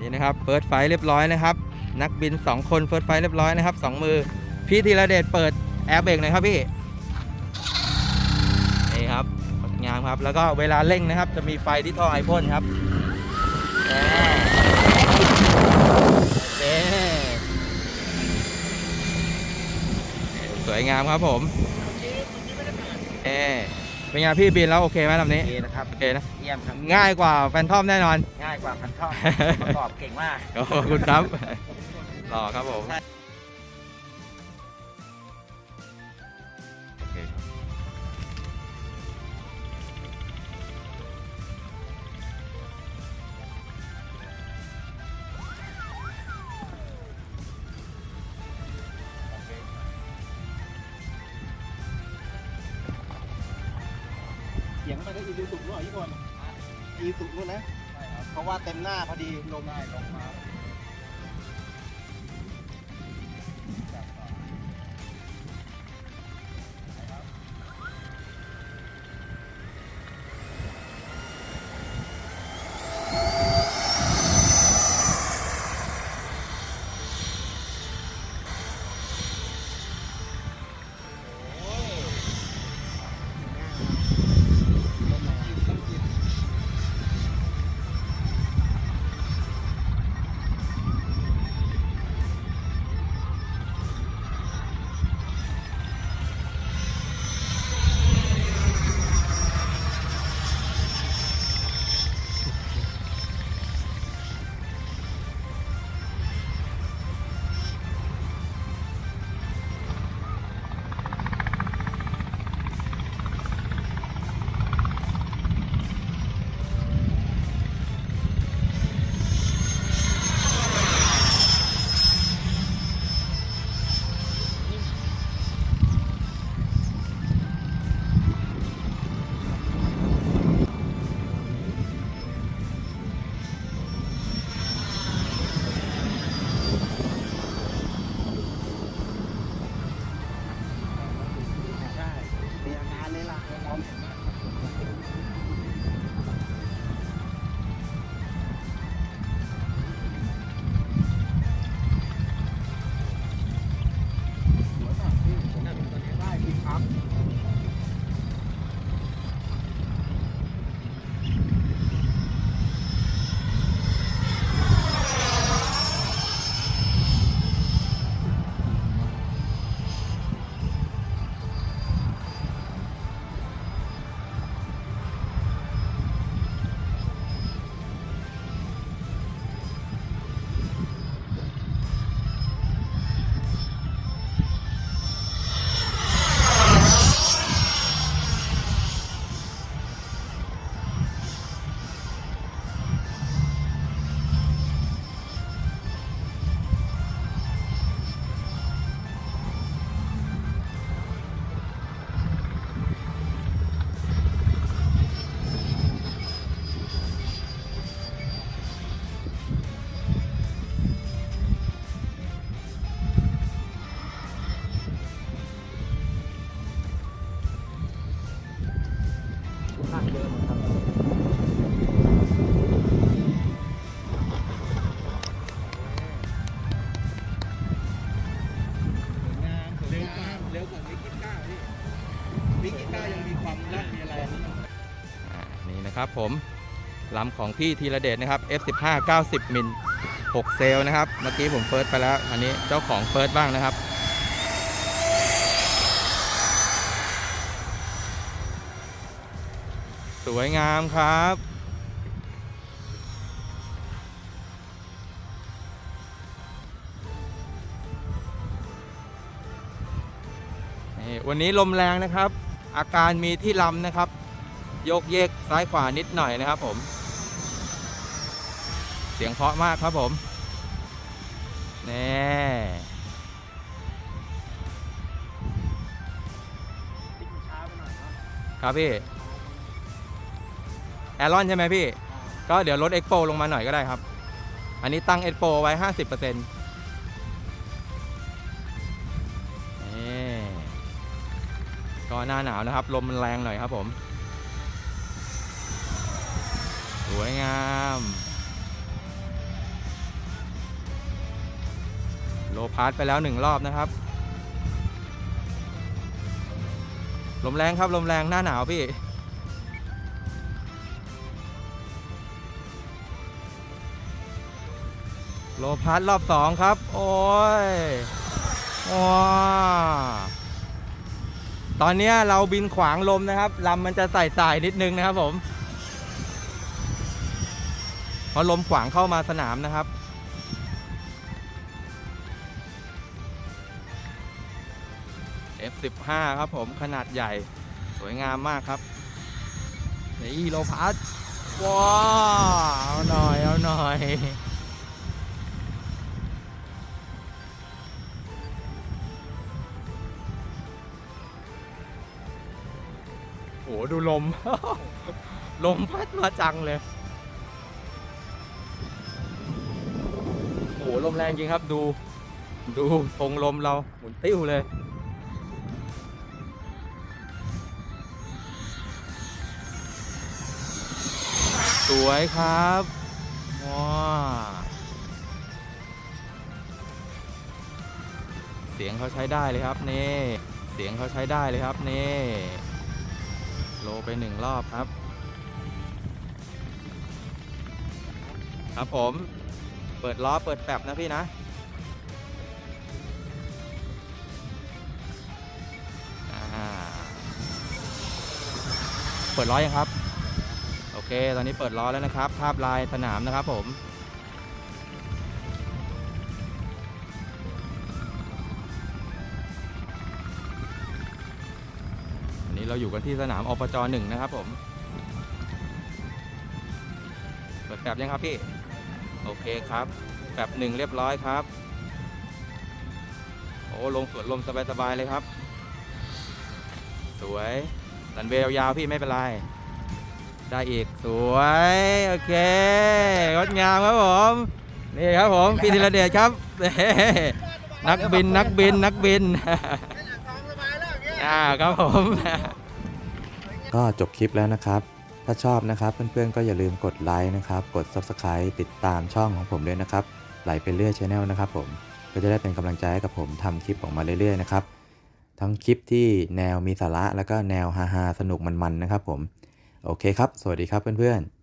นี่นะครับเฟิร์สไฟเรียบร้อยนะครับ นักบิน 2 คนเฟิร์สไฟเรียบร้อยนะครับสองมือ พี่ธีระเดชเปิดแอร์เบรกหน่อยครับพี่นี่ครับงดงามครับแล้วก็เวลาเร่งนะครับ จะมีไฟที่ท่อไอพ่นครับสวยงามครับผมเอ เป็นไงพี่บินแล้วโอเคไหมลำนี้ ดีนะครับโอเคนะ เยี่ยมครับง่ายกว่าแฟนทอมแน่นอน ง่ายกว่าพันท่อประกอบเก่งมาก ขอบคุณครับ หล่อครับผม เสียงไปได้อีซูซุรู้เหรอพี่บอลอีซูรู้นะ เพราะว่าเต็มหน้าพอดีลมได้ลมมา เดิมครับงามเร็วกว่าเร็วกว่ามิกกี้ก้าพี่มิกกี้ก้ายังมีความรักมีอะไรนี่อ่านี่นะครับผมลำของพี่ธีระเดชนะครับ F15 90 มิล 6 เซลนะครับ เมื่อกี้ผมเฟิร์สไปแล้ว อันนี้เจ้าของเฟิร์สบ้างนะครับ วยงามครับ วันนี้ลมแรงนะครับ อาการมีที่ลำนะครับโยกเยกซ้ายขวานิดหน่อยนะครับผม เสียงเพราะมากครับผมแน่ครับพี่ แอรอนใช่ไหมพี่ ก็เดี๋ยวลดเอ็กโปลงมาหน่อยก็ได้ครับ อันนี้ตั้งเอ็กโปไว้ 50%นี่ก็หน้าหนาวนะครับ ลมมันแรงหน่อยครับผม สวยงามโลพาร์ตไปแล้วหนึ่งรอบนะครับ ลมแรงครับ ลมแรงหน้าหนาวพี่ โลพาร์ตรอบสองครับ โอ้ยว้าตอนนี้เราบินขวางลมนะครับลำมันจะใส่สายนิดนึงนะครับผมเพราะลมขวางเข้ามาสนามนะครับ F15 ครับผมขนาดใหญ่สวยงามมากครับนี่โลพัสว้าเอาหน่อย เอาหน่อย ดูลม ลมพัดมาจังเลย โอ้โหลมแรงจริงครับดู ดูทรงลมเราหมุนติ้วเลย สวยครับว้าเสียงเขาใช้ได้เลยครับนี่เสียงเขาใช้ได้เลยครับนี่ โลไปหนึ่งรอบครับ ครับผม เปิดล้อเปิดแฟบนะพี่นะ เปิดล้อยังครับ โอเค ตอนนี้เปิดล้อแล้วนะครับ ภาพลายสนามนะครับผม เราอยู่กันที่สนามอบจหนึ่งนะครับผม เปิดแฟบยังครับพี่ โอเคครับแฟบหนึ่งเรียบร้อยครับ โอ้ลงสวนลมสบายๆเลยครับ สวยรันเวย์ยาวๆพี่ไม่เป็นไร ได้อีกสวย โอเคงดงามครับผม นี่ครับผมพี่ธีรเดชครับเฮ้นักบินนักบินนักบิน อ่าครับผม ก็จบคลิปแล้วนะครับ ถ้าชอบนะครับ เพื่อนๆก็อย่าลืมกดไลค์นะครับ กด Subscribe ติดตามช่องของผมด้วยนะครับ ไหลไปเรื่อยช n แนลนะครับผม ก็จะได้เป็นกำลังใจให้กับผมทำคลิปออกมาเรื่อยๆนะครับ ทั้งคลิปที่แนวมีสาระแล้วก็แนวฮาๆสนุกมันๆนะครับผม โอเคครับ สวัสดีครับเพื่อนๆ